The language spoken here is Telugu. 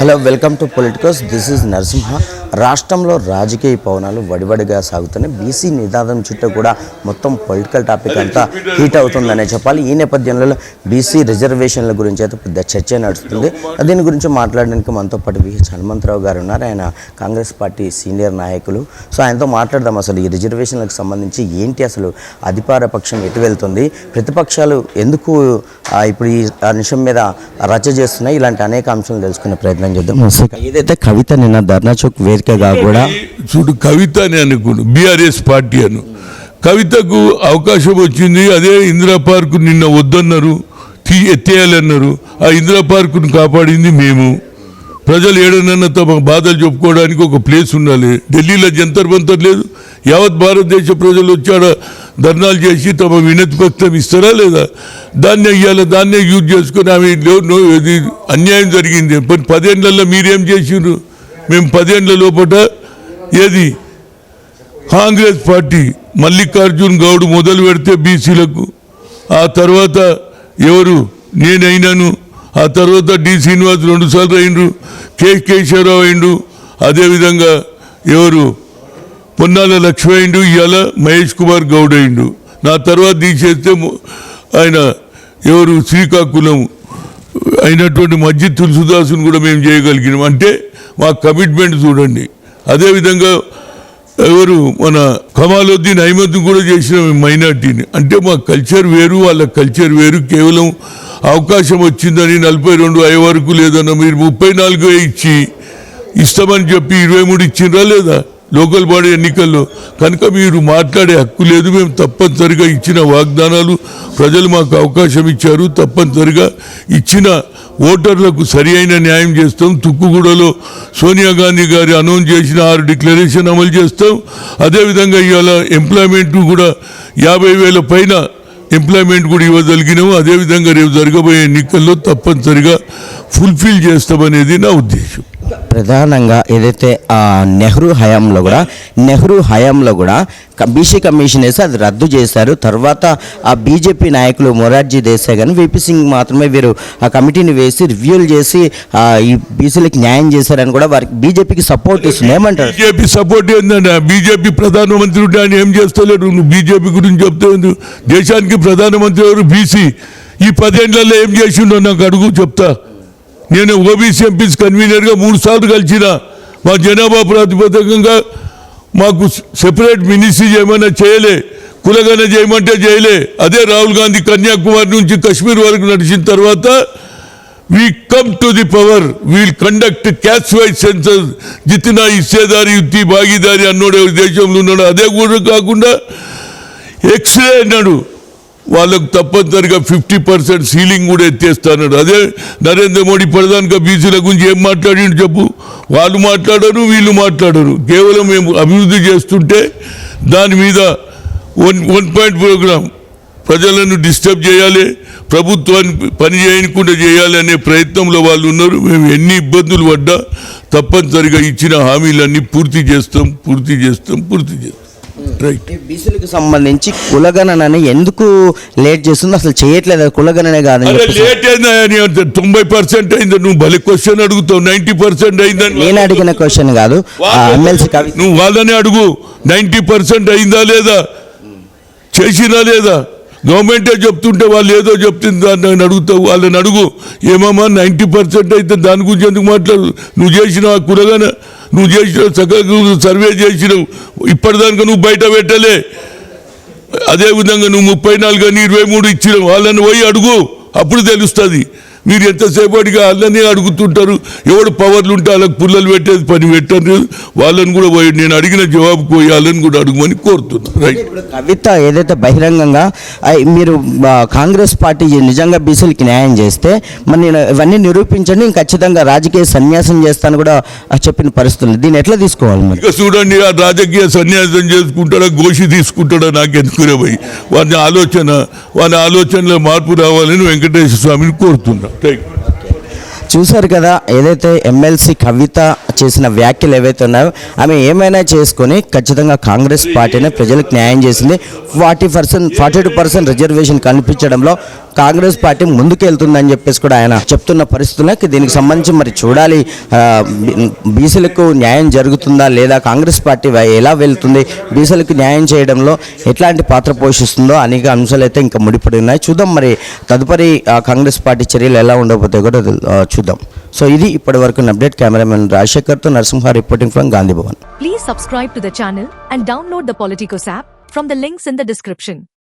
Hello welcome to politicals this is Narasimha రాష్ట్రంలో రాజకీయ పవనాలు వడివడిగా సాగుతున్నాయి. బీసీ నిదానం చుట్టూ కూడా మొత్తం పొలిటికల్ టాపిక్ అంతా హీట్ అవుతుందనే చెప్పాలి. ఈ నేపథ్యంలో బీసీ రిజర్వేషన్ల గురించి అయితే పెద్ద చర్చ నడుస్తుంది. దీని గురించి మాట్లాడడానికి మనతో పాటు విహెచ్ హనుమంతరావు గారు ఉన్నారు. ఆయన కాంగ్రెస్ పార్టీ సీనియర్ నాయకులు. సో ఆయనతో మాట్లాడదాం అసలు ఈ రిజర్వేషన్లకు సంబంధించి ఏంటి అసలు అధికార పక్షం ఎటు వెళ్తుంది? ప్రతిపక్షాలు ఎందుకు ఇప్పుడు ఈ అంశం మీద రచ చేస్తున్నాయి? ఇలాంటి అనేక అంశాలు తెలుసుకునే ప్రయత్నం చేద్దాం? ఏదైతే కవిత నిన్న ధర్నా చౌక్ వేదికగా కూడా చూడు కవిత అని అనుకోను బీఆర్ఎస్ పార్టీ అను. కవితకు అవకాశం వచ్చింది. అదే ఇందిరా పార్కు నిన్న వద్దన్నారు. తీ ఎత్తేయాలన్నారు. ఆ ఇందిరా పార్కును కాపాడింది మేము. ప్రజలు ఏడనన్న తమ బాధలు చెప్పుకోవడానికి ఒక ప్లేస్ ఉండాలి. ఢిల్లీలో జంతర్ బంతర్ లేదు. యావత్ భారతదేశ ప్రజలు వచ్చాడ ధర్నాలు చేసి తమ వినతి పత్రం ఇస్తారా లేదా? దాన్నే ఇవ్వాలి దాన్నే యూజ్ చేసుకుని ఆమె ఇది అన్యాయం జరిగింది. మరి పదేండ్లలో మీరేం చేసిండ్రు? మేము పదేండ్ల లోపల ఏది? కాంగ్రెస్ పార్టీ మల్లికార్జున్ గౌడ్ మొదలు పెడితే బీసీలకు ఆ తర్వాత ఎవరు? నేనైనాను. ఆ తర్వాత డి శ్రీనివాస్ రెండు సార్లు అయిండ్రు. కె కేశవరావు అయిండు అదేవిధంగా ఎవరు? పొన్నాల లక్ష్మి అయిండు ఇవాళ మహేష్ కుమార్ గౌడ్ అయిండు. నా తర్వాత తీసేస్తే ఆయన ఎవరు శ్రీకాకుళం అయినటువంటి మధ్య తులసిదాసును కూడా మేము చేయగలిగినాం. అంటే మా కమిట్మెంట్ చూడండి. అదేవిధంగా ఎవరు మన కమాలుద్దీన్ అహ్మద్ కూడా చేసిన మైనార్టీని. అంటే మా కల్చర్ వేరు వాళ్ళ కల్చర్ వేరు. కేవలం అవకాశం వచ్చిందని నలభై రెండు అయ్యే వరకు లేదన్న మీరు ముప్పై నాలుగు ఇచ్చి ఇస్తామని చెప్పి ఇరవై మూడు ఇచ్చిండ్రా లేదా? లోకల్ బాడీ ఎన్నికల్లో కనుక మీరు మాట్లాడే హక్కు లేదు మేము తప్పనిసరిగా ఇచ్చిన వాగ్దానాలు ప్రజలు మాకు అవకాశం ఇచ్చారు. తప్పనిసరిగా ఇచ్చిన ఓటర్లకు సరి అయిన న్యాయం చేస్తాం. తుక్కుగూడలో సోనియా గాంధీ గారి అనౌన్స్ చేసిన ఆరు డిక్లరేషన్ అమలు చేస్తాం. అదేవిధంగా ఇవాళ ఎంప్లాయ్మెంట్ కూడా యాభై వేల పైన ఎంప్లాయ్మెంట్ కూడా ఇవ్వగలిగినాము. అదేవిధంగా రేపు జరగబోయే ఎన్నికల్లో తప్పనిసరిగా ఫుల్ఫిల్ చేస్తామనేది నా ఉద్దేశం. ప్రధానంగా ఏదైతే ఆ, నెహ్రూ హయాంలో కూడా నెహ్రూ హయాంలో కూడా బీసీ కమిషన్ వేసి అది రద్దు చేశారు. తర్వాత ఆ బీజేపీ నాయకులు మొరార్జీ దేశాయ్ కానీ విపి సింగ్ మాత్రమే వీరు ఆ కమిటీని వేసి రివ్యూలు చేసి ఈ బీసీలకు న్యాయం చేశారని కూడా వారికి బీజేపీకి సపోర్ట్ ఇస్తుంది ఏమంటారు? బీజేపీ సపోర్ట్ ఏంటంటే బీజేపీ ప్రధానమంత్రి ఆయన ఏం చేస్తలేడు? నువ్వు బీజేపీ గురించి చెప్తే దేశానికి ప్రధానమంత్రి ఎవరు? బీసీ. ఈ పదేళ్ళలో ఏం చేసిండో నాకు అడుగు చెప్తా. నేను ఓబీసీ ఎంపీస్ కన్వీనర్గా మూడు సార్లు కలిసిన మా జనాభా ప్రాతిపదికంగా మాకు సెపరేట్ మినిస్ట్రీ చేయమన్నా చేయలే కులగన చేయమంటే చేయలే. అదే రాహుల్ గాంధీ కన్యాకుమారి నుంచి కశ్మీర్ వరకు నడిచిన తర్వాత we come to the power we'll conduct caste wise census జితిన ఇచ్చేదారి యుద్ధి భాగీదారి అన్నోడే దేశంలో ఉన్నాడు అదే కూడా కాకుండా ఎక్స్రే అన్నాడు. వాళ్ళకు తప్పనిసరిగా ఫిఫ్టీ పర్సెంట్ సీలింగ్ కూడా ఎత్తేస్తాడు అదే నరేంద్ర మోడీ ప్రధానిగా బీసీల గురించి ఏం మాట్లాడిండు చెప్పు? వాళ్ళు మాట్లాడరు వీళ్ళు మాట్లాడరు. కేవలం మేము అభివృద్ధి చేస్తుంటే దాని మీద వన్ వన్ పాయింట్ ప్రోగ్రామ్ ప్రజలను డిస్టర్బ్ చేయాలి ప్రభుత్వాన్ని పని చేయకుండా చేయాలి అనే ప్రయత్నంలో వాళ్ళు ఉన్నారు. మేము ఎన్ని ఇబ్బందులు పడ్డా తప్పనిసరిగా ఇచ్చిన హామీలన్నీ పూర్తి చేస్తాం పూర్తి చేస్తాం పూర్తి చేస్తాం. రైట్ ఈ బీసీలకు సంబంధించి కులగణనని ఎందుకు లేట్ చేస్తుందో అసలు చేయట్లేదు. కులగణనే చెప్పేసి. లేట్ అయిందా తొంభై పర్సెంట్ అయిందా. నువ్వు భలే క్వశ్చన్ అడుగుతావు. నైన్టీ పర్సెంట్ అయిందని నేను అడిగిన క్వశ్చన్ కాదు. ఎమ్మెల్సీ నువ్వు వాళ్ళని అడుగు. నైన్టీ పర్సెంట్ అయిందా లేదా? చేసినా లేదా? గవర్నమెంటే చెప్తుంటే వాళ్ళు ఏదో చెప్తుంది దాన్ని అడుగుతావు. వాళ్ళని అడుగు. ఏమమ్మా నైంటీ పర్సెంట్ అయితే దాని గురించి ఎందుకు మాట్లాడు? నువ్వు చేసిన కురగానే నువ్వు చేసిన చక్కగా సర్వే చేసినావు. ఇప్పటిదానికి నువ్వు బయట పెట్టలే. అదే విధంగా నువ్వు ముప్పై నాలుగు కానీ ఇరవై మూడు ఇచ్చినావు. వాళ్ళని పోయి అడుగు. అప్పుడు తెలుస్తుంది. మీరు ఎంతసేపటిగా వాళ్ళని అడుగుతుంటారు. ఎవడు పవర్లు ఉంటే వాళ్ళకి పుల్లలు పెట్టేది పని పెట్టారు వాళ్ళని కూడా పోయి నేను అడిగిన జవాబు పోయి వాళ్ళని కూడా అడుగుమని కోరుతున్నా. రైట్ ఇప్పుడు కవిత ఏదైతే బహిరంగంగా మీరు కాంగ్రెస్ పార్టీ నిజంగా బీసీలకి న్యాయం చేస్తే మరి నేను ఇవన్నీ నిరూపించండి నేను ఖచ్చితంగా రాజకీయ సన్యాసం చేస్తాను కూడా చెప్పిన పరిస్థితులు దీన్ని ఎట్లా తీసుకోవాలి మరి? ఇక చూడండి ఆ రాజకీయ సన్యాసం చేసుకుంటాడా గోషి తీసుకుంటాడా నాకు ఎందుకునే పోయి వాని ఆలోచన వాని ఆలోచనలో మార్పు రావాలని వెంకటేశ్వర స్వామిని కోరుతున్నా. థ్యాంక్ యూ చూశారు కదా ఏదైతే ఎమ్మెల్సీ కవిత చేసిన వ్యాఖ్యలు ఏవైతే ఉన్నాయో ఆమె ఏమైనా చేసుకొని ఖచ్చితంగా కాంగ్రెస్ పార్టీనే ప్రజలకు న్యాయం చేసింది. Forty percent forty two percent reservation కనిపించడంలో Congress party ముందుకెళ్తుందని చెప్పేసి కూడా ఆయన చెప్తున్న పరిస్థితులకి దీనికి సంబంధించి మరి చూడాలి. బీసీలకు న్యాయం జరుగుతుందా లేదా కాంగ్రెస్ పార్టీ ఎలా వెళ్తుంది బీసీలకు న్యాయం చేయడంలో ఎట్లాంటి పాత్ర పోషిస్తుందో అనేక అంశాలు అయితే ఇంకా ముడిపడి ఉన్నాయి. చూద్దాం మరి తదుపరి కాంగ్రెస్ పార్టీ చర్యలు ఎలా ఉండకపోతే కూడా చూద్దాం. సో ఇది ఇప్పటి వరకు update cameraman రాజశేఖర్తో Narasimha reporting from Gandhi Bhavan Please subscribe to the channel and download the Politicos app from the links in the description.